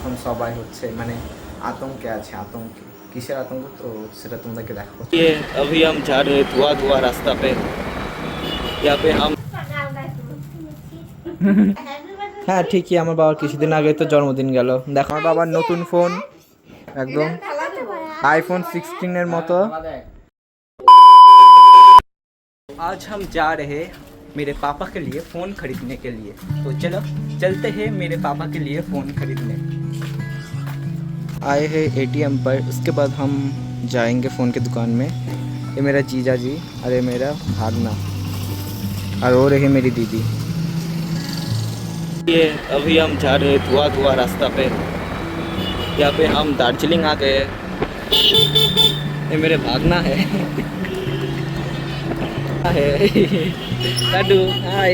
এখন সবাই হচ্ছে মানে আতঙ্কে আছে আতঙ্কে কিসের আতঙ্ক তো সেটা তোমাদেরকে দেখাবো ये अभी हम जा रहे हैं धुआं धुआं रास्ता पे यहाँ पे हम হ্যাঁ ঠিকই আমার বাবার কিছুদিন আগে তো জন্মদিন গেল দেখো আমার বাবার নতুন ফোন একদম আইফোন সিক্সটিনের মতো आज हम जा रहे मेरे पापा के लिए फ़ोन खरीदने के लिए। तो चलो चलते हैं मेरे पापा के लिए फ़ोन खरीदने। आए हैं एटीएम पर। उसके बाद हम जाएँगे फ़ोन की दुकान में। ये मेरा जीजा जी अरे मेरा भागना। और वो रही मेरी दीदी। ये अभी हम जा रहे हैं धुआँ धुआँ रास्ता पे। यहाँ पे हम दार्जिलिंग आ गए। ये मेरे भागना है। Kadu, ah.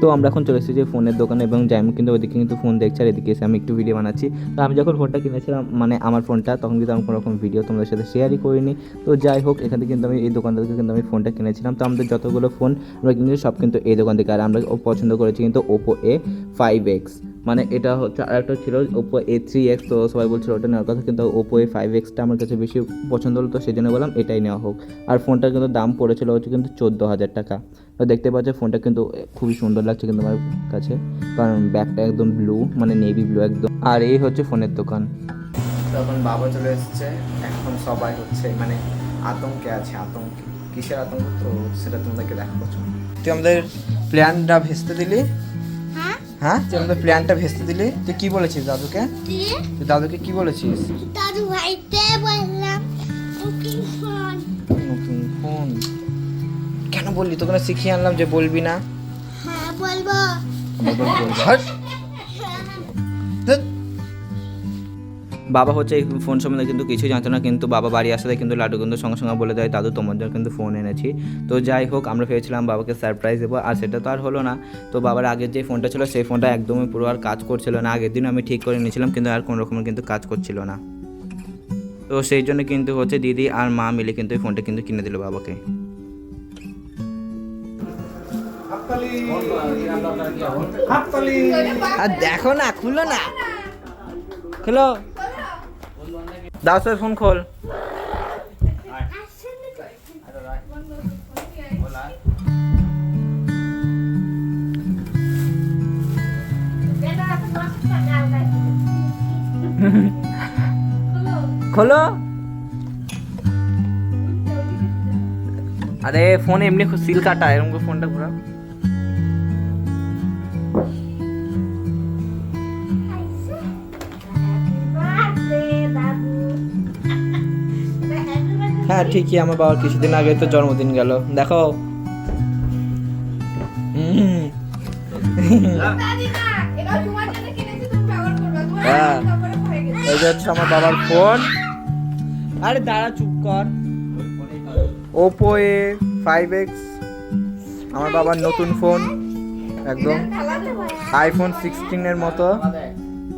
তো আমরা এখন চলে এসেছি ফোনের দোকানে এবং জাইমু কিন্তু ওইদিকে কিন্তু ফোন দেখছি আর এদিকে এসে আমি একটু ভিডিও বানাচ্ছি। তো আমি যখন ফোনটা কিনেছিলাম মানে আমার ফোনটা তখন কিন্তু আমি কোনো রকম ভিডিও তোমাদের সাথে শেয়ারই করিনি। তো যাই হোক এখান থেকে কিন্তু আমি এই দোকান থেকে কিন্তু আমি ফোনটা কিনেছিলাম। তো আমাদের যতগুলো ফোন আমরা কিনেছি সব কিন্তু এই দোকান থেকে আর আমরা পছন্দ করেছি কিন্তু ওপো এ ফাইভ এক্স মানে এটা হচ্ছে আর একটা ছিল ওপো এ থ্রি এক্স তো সবাই বলছিল ওটা নেওয়ার কথা, কিন্তু ওপো এ ফাইভ এক্সটা আমার কাছে বেশি পছন্দ হলো, তো সেই জন্য বললাম এটাই নেওয়া হোক। আর ফোনটার কিন্তু দাম পড়েছিল হচ্ছে কিন্তু চোদ্দ হাজার টাকা। তো দেখতে পাচ্ছ ফোনটা কিন্তু খুবই সুন্দর লাগছে কিন্তু আমার কাছে, কারণ ব্যাগটা একদম ব্লু মানে নেভি ব্লু একদম। আর এই হচ্ছে ফোনের দোকান। তখন বাবা চলে এসেছে, এখন সবাই হচ্ছে মানে আতঙ্কে আছে, আতঙ্কে। কিসের আতঙ্ক? তো সেটা তোমাদেরকে দেখা পছন্দ তুই আমাদের প্ল্যানটা ভেস্তে দিলি হ্যাঁ? তুই আমাদের প্ল্যানটা ভেস্তে দিলি। তুই কি বলেছিস দাদুকে? তুই দাদুকে কি বলেছিস? দাদু ভাইতে বললাম নতুন ফোন। কেন বললি? তোকে শিখিয়ে আনলাম যে বলবি না। হ্যাঁ বলব। বলবি। বাবা হচ্ছে এই ফোন সম্বন্ধে কিন্তু কিছুই জানতো না কিন্তু বাবা বাড়ি আসলে কিন্তু লাড্ডু কিন্তু সঙ্গে সঙ্গে বলে দেয় দাদু তোমার জন্য কিন্তু ফোন এনেছি। তো যাই হোক আমরা ভেবেছিলাম বাবাকে সারপ্রাইজ দেবো আর সেটা তো আর হলো না। তো বাবার আগের যে ফোনটা ছিল সেই ফোনটা একদমই পুরো আর কাজ করছিল না। আগের দিন আমি ঠিক করে নিয়েছিলাম কিন্তু আর কোনো রকমের কিন্তু কাজ করছিল না। তো সেই জন্য কিন্তু হচ্ছে দিদি আর মা মিলে কিন্তু এই ফোনটা কিন্তু কিনে দিল বাবাকে। আর দেখো না খুলো না। খুলো। দাও সে ফোন খোল। খোলো। আরে ফোন এমনি সিল কাটা এরকম করে ফোনটা ঘোরা হ্যাঁ ঠিকই, আমার বাবার কিছুদিন আগে তো জন্মদিন গেল। দেখো। হ্যাঁ। এই হচ্ছে আমার বাবার ফোন। আরে দাঁড়া, চুপ কর। ওপো এ ফাইভ এক্স আমার বাবার নতুন ফোন, একদম। আইফোন সিক্সটিনের মতো।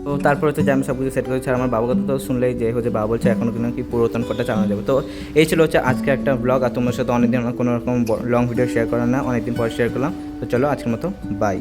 তো তারপরে হচ্ছে যে আমি সব কিছু সেট করেছি আমার বাবার কথা তো শুনলেই যে, হচ্ছে বাবা বলছে এখনও কিন্তু কি পুরাতন ফোনটা চালানো যাবে। তো এই ছিল হচ্ছে আজকে একটা ব্লগ আর তোমার সাথে অনেকদিন আমার কোনো রকম লং ভিডিও শেয়ার করা না, অনেকদিন পর শেয়ার করলাম। তো চলো আজকের মতো বাই